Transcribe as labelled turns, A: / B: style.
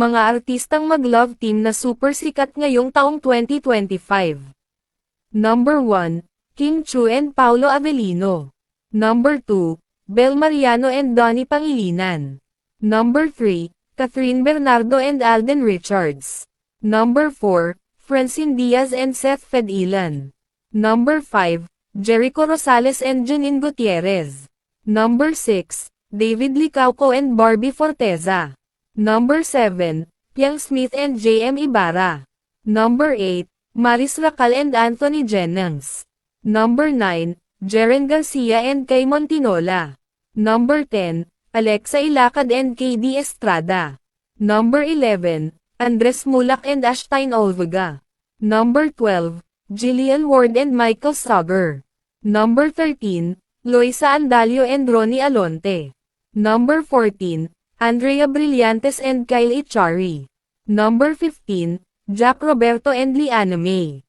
A: Mga artistang mag-love team na super sikat ngayong taong 2025. Number 1, Kim Chu and Paulo Avellino. Number 2, Bel Mariano and Donnie Pangilinan. Number 3, Catherine Bernardo and Alden Richards. Number 4, Francine Diaz and Seth Fedilan. Number 5, Jericho Rosales and Janine Gutierrez. Number 6, David Licauco and Barbie Forteza. Number 7, Piang Smith and J.M. Ibarra. Number 8, Maris Racal and Anthony Jennings. Number 9, Jeren Garcia and Kay Montinola. Number 10, Alexa Ilacad and KD Estrada. Number 11, Andres Mulak and Ashtain Olvega. Number 12, Jillian Ward and Michael Sager. Number 13, Loisa Andalio and Ronnie Alonte. Number 14, Andrea Brillantes and Kyle Echari. Number 15, Jack Roberto and Liana May.